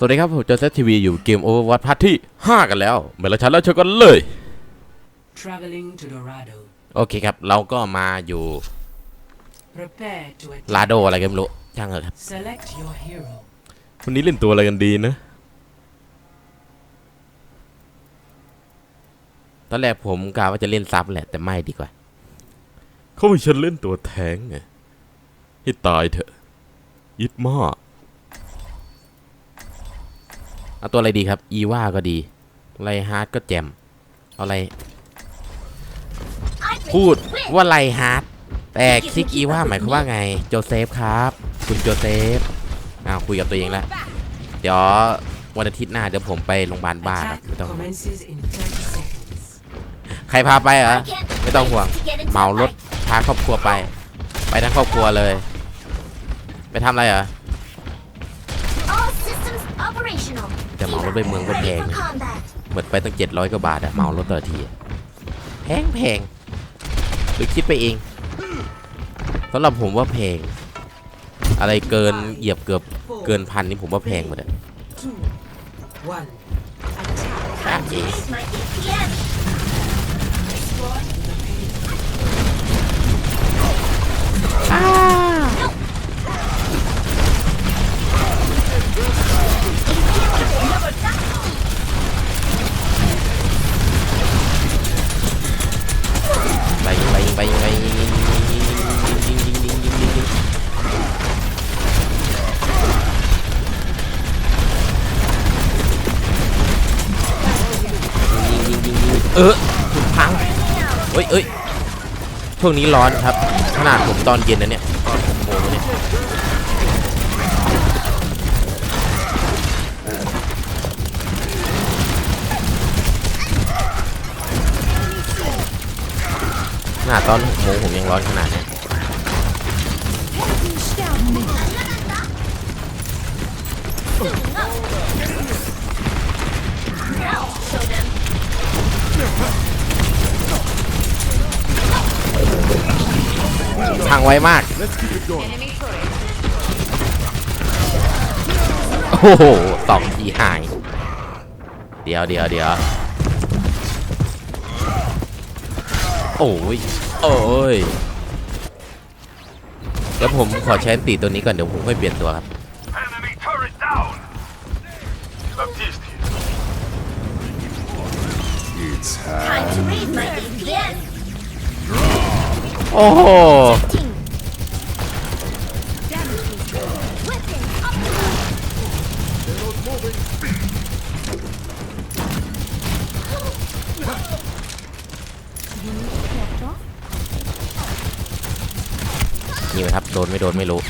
สวัสดีครับผมจอเซตทีวีอยู่เกมโอเวอร์วัตพาร์ทที่ 5 กันแล้วเมื่อเราชันแล้วเชิญกันเลย Traveling to Dorado. โอเคครับ เราก็มาอยู่ Prepare to ลา attack. โดอะไรกันไม่รู้ช่างเถอะครับ Select your hero. วันนี้เล่นตัวอะไรกันดีนะ ตอนแรกผมกะว่าจะเล่นซับแหละแต่ไม่ดีกว่า เขาให้ฉันเล่นตัวแทงไงให้ตายเถอะยิดมาก เอาตัวอะไรดีครับอีว่าก็ดีไรฮาร์ดก็แจมเอาอะไร พูดว่าไรฮาร์ดแต่ซิกอีว่าหมายความว่าไงโจเซฟครับ คุณโจเซฟอ้าวคุยกับตัวเองแล้วเดี๋ยววันอาทิตย์หน้าเดี๋ยวผมไปโรงพยาบาลบ้าครับไม่ต้องใครพาไปเหรอไม่ต้องห่วงเหมารถพาครอบครัวไป ไปทั้งครอบครัวเลย ไปทำอะไรเหรอ เหมารถไปเมืองก็แพง Ready นะ for combat. หมดไปตั้งเจ็ดร้อยกว่าบาทอะเหมารถต่อทีอะแพงแพงหรือคิดไปเองสำหรับผมว่าแพง อะไรเกินเหยียบเกือบเกินพันนี่ผมว่าแพงหมดอะ เออถูกพังเอ้ยเอ้ยช่วงนี้ร้อนครับ ขนาดผมตอนเย็นนะเนี่ยตอนผมโมงเนี่ยขนาดตอนหกโมงผมยังร้อนขนาดเนี้ พังไวมาก โอ้โหสองทีหาย เดี๋ยวเดี๋ยวเดี๋ยวโอ้ย โอ้ยเดี๋ยวผมขอใช้อันตีตัวนี้ก่อน เดี๋ยวผมค่อยเปลี่ยนตัวครับ Enemy turret down! Baptiste here. Time to raise my EPM. โอ้โห Weapon up. นี่ไหมครับ โดนไม่โดนไม่รู้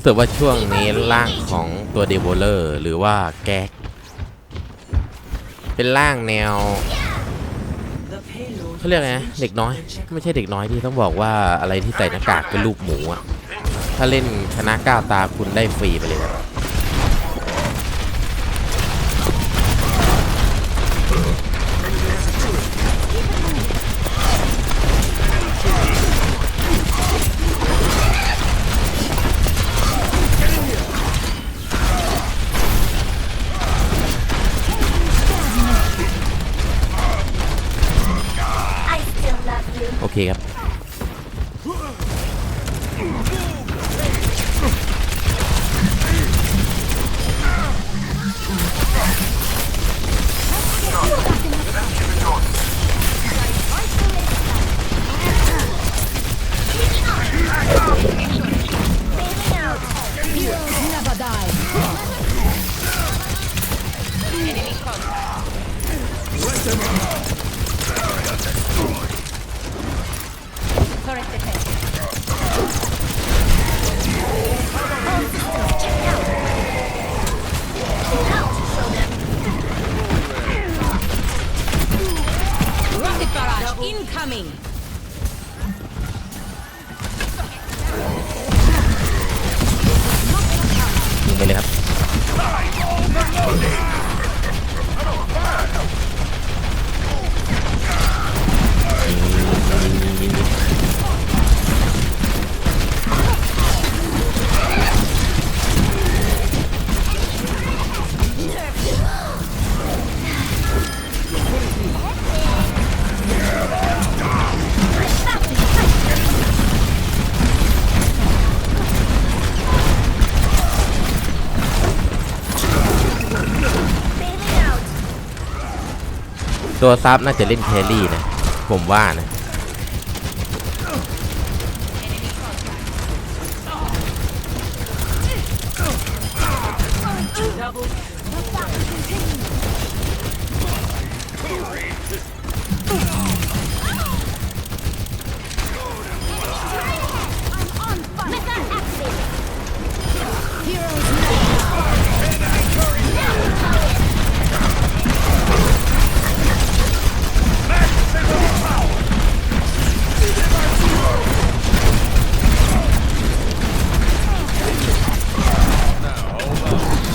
รู้สึกว่าช่วงนี้ร่างของตัวเด v วลเลอร์หรือว่าแก๊ก เป็นร่างแนวเขาเรียกไงเด็กน้อย ไม่ใช่เด็กน้อยที่ต้องบอกว่าอะไรที่ใส่หน้ากากเป็นรูปหมูอะถ้าเล่นชนะก้าวตาคุณได้ฟรีไปเลย คครับ ตัวซับน่าจะเล่นแครี่นะ ผมว่านะ Missile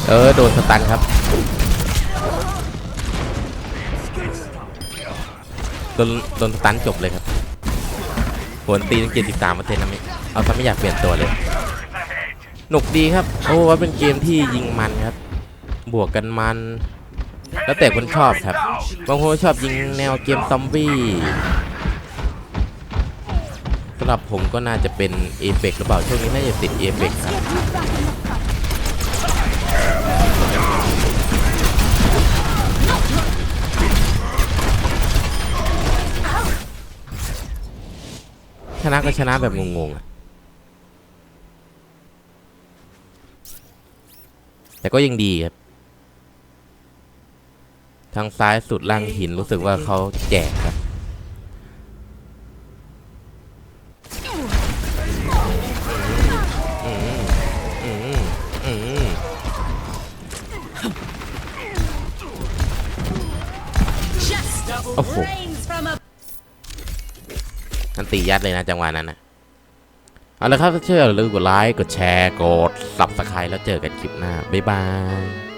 เออ โดนสตันครับ โดนโดนสตันจบเลยครับผลตีตั้งเจ็ดสิสามเปอร์เซ็นต์นะม่เอาซะไม่อยากเปลี่ยนตัวเลย หนุกดีครับ โอ้ว่าเป็นเกมที่ยิงมันครับ บวกกันมัน แล้วแต่คนชอบครับ บางคนชอบยิงแนวเกมซอมบี้สำหรับผมก็น่าจะเป็นเอ e กหรือเปล่า ช่วงนี้น่าจะติดเอ e กครับ ชนะก็ชนะแบบงงๆอะแต่ก็ยังดีครับ ทางซ้ายสุดล่างหินรู้สึกว่าเขาแจกครับ อืมอืมอืมโอ้โหันตียัดเลยนะจังหวะนั้นนะเอาละครับถ้าเชื่ออย่าลืมกดไลค์ กดแชร์ กด subscribe แล้วเจอกันคลิปหน้า บ๊ายบาย